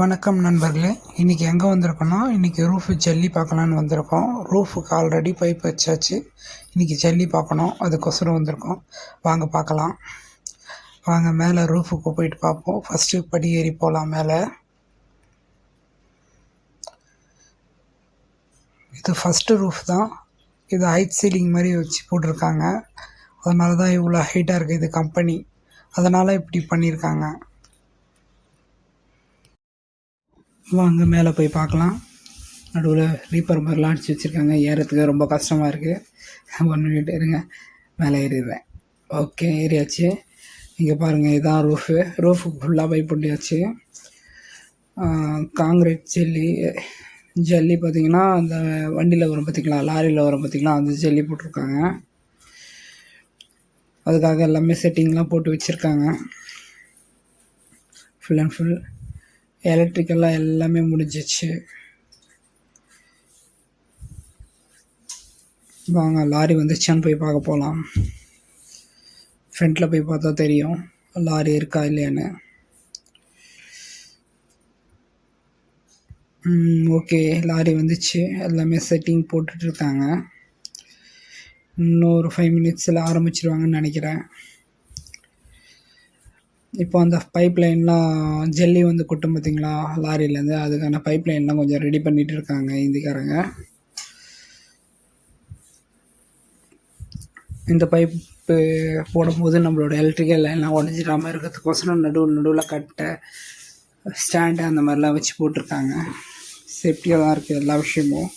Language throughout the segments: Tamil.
வணக்கம் நண்பர்களே. இன்றைக்கி எங்கே வந்திருக்கோன்னா இன்றைக்கி ரூஃபு ஜல்லி பார்க்கலான்னு வந்திருக்கோம். ரூஃபுக்கு ஆல்ரெடி பைப் வச்சாச்சு. இன்றைக்கி ஜல்லி பார்க்கணும். அதுக்கொசரம் வந்திருக்கோம். வாங்க பார்க்கலாம். வாங்க மேலே ரூஃபுக்கு போயிட்டு பார்ப்போம். ஃபஸ்ட்டு படி ஏறி போகலாம் மேலே. இது ஃபஸ்ட்டு ரூஃப் தான். இது ஹைட் சீலிங் மாதிரி வச்சு போட்டிருக்காங்க. அதனால தான் இவ்வளோ ஹைட்டாக இருக்குது இது கம்பெனி அதனால் இப்படி பண்ணியிருக்காங்க. வாங்க மேலே போய் பார்க்கலாம். நடுவில் ரீப்பர் மாதிரிலாம் அடிச்சு வச்சுருக்காங்க. ஏறத்துக்கு ரொம்ப கஷ்டமாக இருக்குது ஒன் மினிட் இருங்க. மேலே ஏறிடுறேன். ஓகே ஏறியாச்சு. இங்கே பாருங்கள் இதான் ரூஃபு ரூஃபு ஃபுல்லாக பை பண்ணியாச்சு. காங்கிரீட் ஜல்லி ஜல்லி பார்த்திங்கன்னா அந்த வண்டியில் வரும் பார்த்திங்களா லாரியில் வரும் பார்த்திங்களா அந்த ஜல்லி போட்டிருக்காங்க. அதுக்காக எல்லாமே செட்டிங்லாம் போட்டு வச்சுருக்காங்க. ஃபுல் அண்ட் ஃபுல் எலக்ட்ரிக்கெல்லாம் எல்லாமே முடிஞ்சிச்சு. வாங்க லாரி வந்துச்சான்னு போய் பார்க்க போகலாம் ஃப்ரண்ட்டில் போய் பார்த்தா தெரியும். லாரி இருக்கா இல்லையான்னு. ஓகே. லாரி வந்துச்சு. எல்லாமே செட்டிங் போட்டுட்ருக்காங்க இன்னும் ஒரு ஃபைவ் மினிட்ஸில் ஆரம்பிச்சிருவாங்கன்னு நினைக்கிறேன். இப்போ அந்த பைப் லைன்லாம் ஜல்லி வந்து கொட்டும் பார்த்தீங்களா லாரியிலேருந்து அதுக்கான பைப் லைன்லாம் கொஞ்சம் ரெடி பண்ணிகிட்டு இருக்காங்க இந்திக்காரங்க. இந்த பைப்பு போடும்போது நம்மளோட எலக்ட்ரிக்கல் லைன்லாம் உடஞ்சிடாமல் இருக்கிறதுக்கோசரம் நடுவில் நடுவில் கட்டை ஸ்டாண்டு அந்த மாதிரிலாம் வச்சு போட்டிருக்காங்க. சேஃப்டியாக தான் இருக்குது எல்லா விஷயமும்.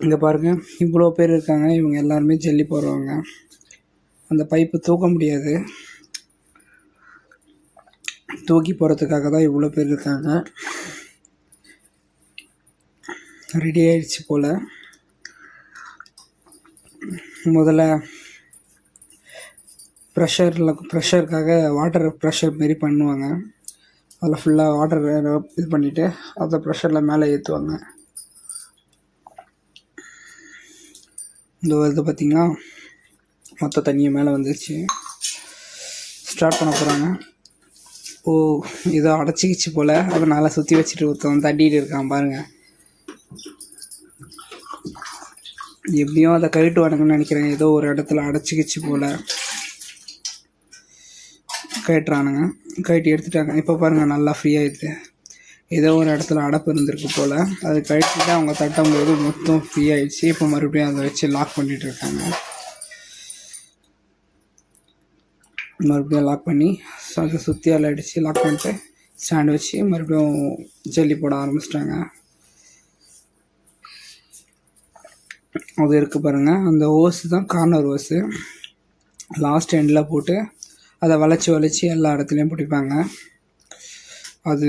இங்கே பாருங்கள் இவ்வளோ பேர் இருக்காங்க இவங்க எல்லாருமே ஜல்லி போடுறவங்க. அந்த பைப்பு தூக்க முடியாது. தூக்கி போகிறதுக்காக தான் இவ்வளோ பேர் இருக்காங்க. ரெடி ஆயிடுச்சு போல். முதல்ல ப்ரெஷரில் ப்ரெஷருக்காக வாட்டர் ப்ரெஷர் மாரி பண்ணுவாங்க. அதில் ஃபுல்லாக வாட்டர் இது பண்ணிவிட்டு அதை ப்ரெஷரில் மேலே ஏற்றுவாங்க இந்த இது பார்த்திங்கன்னா மொத்த தண்ணியும் மேலே வந்துருச்சு. ஸ்டார்ட் பண்ண போகிறாங்க ஓ இதோ அடைச்சிக்கிச்சு போல். அதனால் சுற்றி வச்சுட்டு ஒருத்தவன் தட்டிகிட்டு இருக்கான் பாருங்கள் எப்படியும் அதை கழிட்டு வணங்கன்னு நினைக்கிறேன். ஏதோ ஒரு இடத்துல அடைச்சிக்கிச்சு போல். கயிட்டுறானுங்க கழட்டி எடுத்துட்டாங்க. இப்போ பாருங்கள் நல்லா ஃப்ரீயாகிடுது ஏதோ ஒரு இடத்துல அடப்பு இருந்திருக்கு போல். அது கழிச்சுட்டு அவங்க தட்டும்போது மொத்தம் ஃப்ரீ ஆகிடுச்சு இப்போ மறுபடியும் அதை வச்சு லாக் பண்ணிகிட்டு இருக்காங்க மறுபடியும் லாக் பண்ணி சுற்றி அலை அடித்து லாக் பண்ணிட்டு ஸ்டாண்ட் வச்சு மறுபடியும் ஜல்லி போட ஆரம்பிச்சிட்டாங்க. அது இருக்குது பாருங்கள் அந்த ஓஸு தான் கார்னர் ஓஸு. லாஸ்ட் எண்டில் போட்டு அதை வளைச்சி வளைச்சி எல்லா இடத்துலையும் பிடிப்பாங்க. அது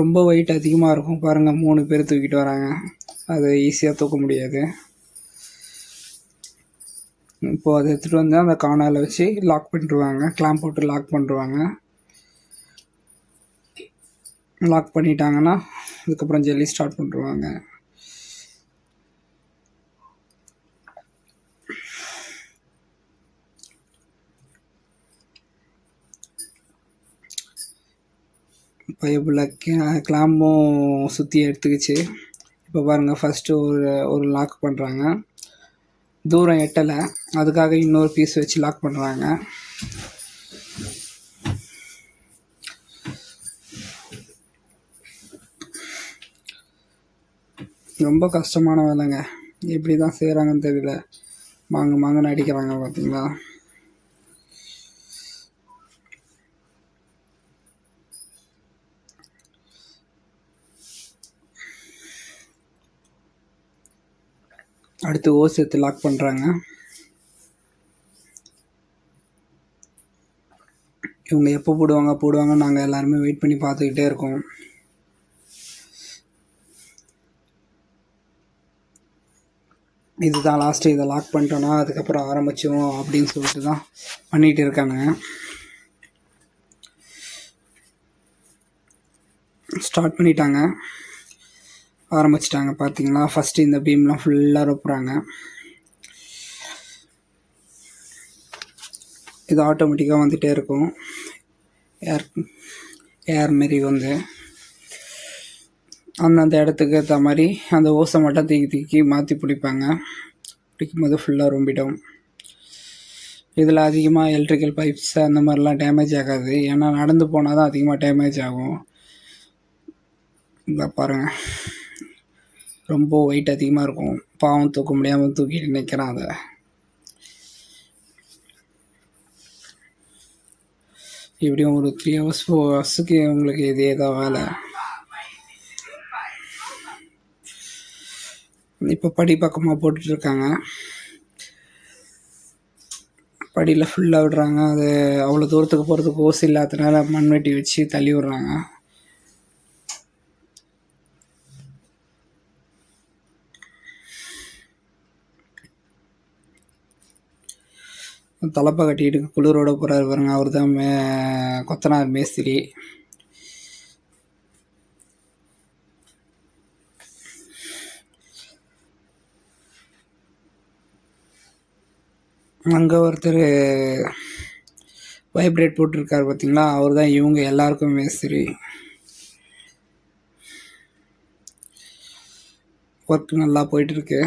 ரொம்ப வெயிட் அதிகமாக இருக்கும் பாருங்கள் மூணு பேர் தூக்கிட்டு வராங்க. அதை ஈஸியாக தூக்க முடியாது. இப்போது அதை எடுத்துகிட்டு வந்து அந்த காணாவில் வச்சு லாக் பண்ணிடுவாங்க கிளாம்ப் போட்டு லாக் பண்ணிடுவாங்க லாக் பண்ணிட்டாங்கன்னா அதுக்கப்புறம் ஜல்லி ஸ்டார்ட் பண்ணிடுவாங்க பைபிள் கிளாம்பும் சுற்றி எடுத்துக்கிச்சு. இப்போ பாருங்கள் ஃபஸ்ட்டு ஒரு ஒரு லாக் பண்ணுறாங்க தூரம் எட்டலை. அதுக்காக இன்னொரு பீஸ் வச்சு லாக் பண்ணுறாங்க ரொம்ப கஷ்டமான வேலைங்க. எப்படி தான் செய்கிறாங்கன்னு தெரியல. மாங்க மாங்கன்னு அடிக்கிறாங்க பார்த்தீங்களா அடுத்து ஓஸ் எடுத்து லாக் பண்ணுறாங்க இவங்க எப்போ போடுவாங்க போடுவாங்க நாங்கள் எல்லாருமே வெயிட் பண்ணி பார்த்துக்கிட்டே இருக்கோம். இதுதான் லாஸ்ட்டு இதை லாக் பண்ணிட்டோன்னா அதுக்கப்புறம் ஆரம்பிச்சோம் அப்படின்னு சொல்லிட்டு தான் பண்ணிகிட்டு இருக்காங்க. ஸ்டார்ட் பண்ணிட்டாங்க. ஆரம்பிச்சிட்டாங்க பார்த்தீங்களா ஃபஸ்ட்டு இந்த பீம்லாம் ஃபுல்லாக ரொப்புறாங்க. இது ஆட்டோமேட்டிக்காக வந்துகிட்டே இருக்கும். ஏர் ஏர் மாரி வந்து. அந்தந்த இடத்துக்கு ஏற்ற மாதிரி அந்த ஓசை மட்டும் தீக்கி தீக்கி மாற்றி பிடிப்பாங்க. பிடிக்கும்போது ஃபுல்லாக ரொம்பிடும். இதில் அதிகமாக எலக்ட்ரிக்கல் பைப்ஸ் அந்த மாதிரிலாம் டேமேஜ் ஆகாது. ஏன்னா நடந்து போனால் தான் அதிகமாக டேமேஜ் ஆகும். இந்த பாருங்கள் ரொம்ப வெயிட் அதிகமாக இருக்கும். பாவம் தூக்க முடியாமல் தூக்கிட்டு நிற்கிறான் அதை எப்படியும் ஒரு த்ரீ ஹவர்ஸ் ஃபோர் ஹவர்ஸுக்கு உங்களுக்கு இதே தான் வேலை. இப்போ படி பக்கமாக போட்டுட்ருக்காங்க படியில் ஃபுல்லாக விடுறாங்க. அது அவ்வளோ தூரத்துக்கு போகிறதுக்கு ஓஸ் இல்லாததுனால மண்வெட்டி வச்சு தள்ளி விடுறாங்க. தலப்பை கட்டிட்டு குளிரோட போகிறாரு பாருங்க. அவர் தான் மே கொத்தனார் மேஸ்திரி. அங்கே ஒருத்தர் வைப்ரேட் போட்டிருக்காரு பார்த்தீங்களா அவர் தான் இவங்க எல்லாருக்கும் மேஸ்திரி. ஒர்க் நல்லா போயிட்டுருக்கு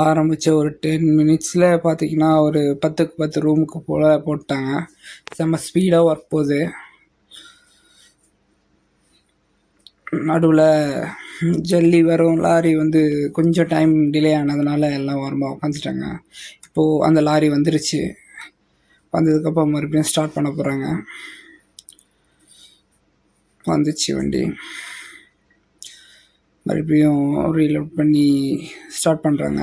ஆரம்பித்த ஒரு டென் மினிட்ஸில் பார்த்தீங்கன்னா ஒரு பத்துக்கு பத்து ரூமுக்கு போல் போட்டாங்க. செம்ம ஸ்பீடாக ஒர்க் போகுது. நடுவில் ஜல்லி வரும் லாரி வந்து கொஞ்சம் டைம் டிலே ஆனதுனால எல்லாம் ஓரமாக உட்காந்துட்டாங்க இப்போது அந்த லாரி வந்துருச்சு. வந்ததுக்கப்புறம் மறுபடியும் ஸ்டார்ட் பண்ண போகிறாங்க வந்துச்சு வண்டி. மறுபடியும் ரீலோட் பண்ணி ஸ்டார்ட் பண்ணுறாங்க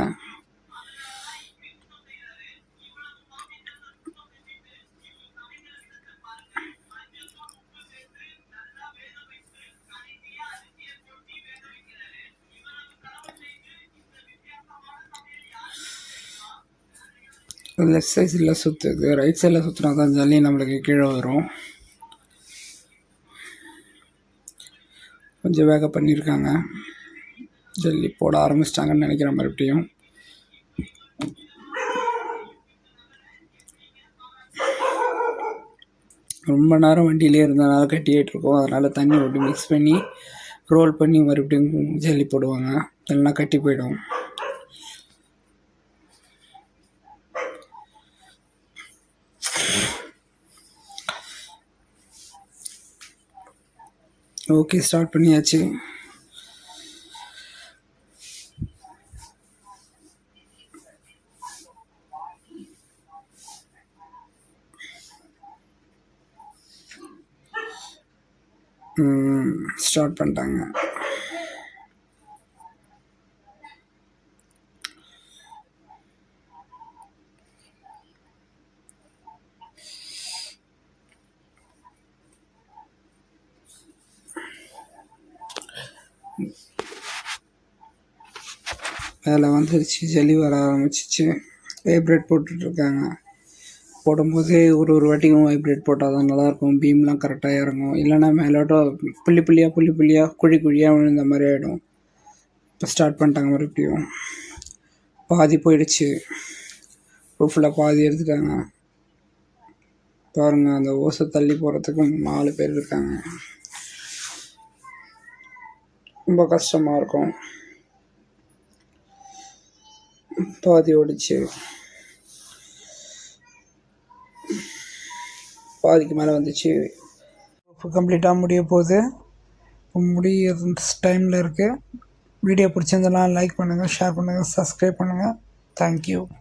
லெஃப்ட் சைடில் சுற்றுது ரைட் சைடில் சுற்றினா தான் ஜல்லி நம்மளுக்கு கீழே வரும். கொஞ்சம் வேக பண்ணியிருக்காங்க ஜல்லி போட ஆரம்பிச்சிட்டாங்கன்னு நினைக்கிறேன் மறுபடியும். ரொம்ப நேரம் வண்டியிலே இருந்தனால கட்டிகிட்டு இருக்கோம். அதனால் தண்ணி விட்டு மிக்ஸ் பண்ணி ரோல் பண்ணி மறுபடியும் ஜல்லி போடுவாங்க. இல்லைன்னா கட்டி போயிடும். ஓகே ஸ்டார்ட் பண்ணியாச்சு. ஸ்டார்ட் பண்ணிட்டாங்க. வேலை வந்துருச்சு ஜல்லி வர ஆரம்பிச்சிச்சு. வைப்ரேட் போட்டுட்ருக்காங்க போடும்போது ஒரு ஒரு வாட்டியும் வைப்ரேட் போட்டால் தான் நல்லாயிருக்கும். பீம்லாம் கரெக்டாக இறங்கும். இல்லைன்னா மேலோட்டம் புள்ளி புள்ளியாக புள்ளி புள்ளியாக குழி குழியாக விழுந்த மாதிரி ஆகிடும் இப்போ ஸ்டார்ட் பண்ணிட்டாங்க மறுபடியும். பாதி போயிடுச்சு. ரூஃபில் பாதி எடுத்துட்டாங்க. பாருங்கள் அந்த ஓசை தள்ளி போகிறதுக்கு நாலு பேர் இருக்காங்க. ரொம்ப கஷ்டமாக இருக்கும். பாதி ஓடிச்சு. பாதிக்கு மேலே வந்துச்சு. இப்போ கம்ப்ளீட்டாக முடிய போகுது. முடிய டைமில் இருக்குது வீடியோ பிடிச்சிருந்தெல்லாம் லைக் பண்ணுங்கள் ஷேர் பண்ணுங்கள் சப்ஸ்கிரைப் பண்ணுங்கள் தேங்க்யூ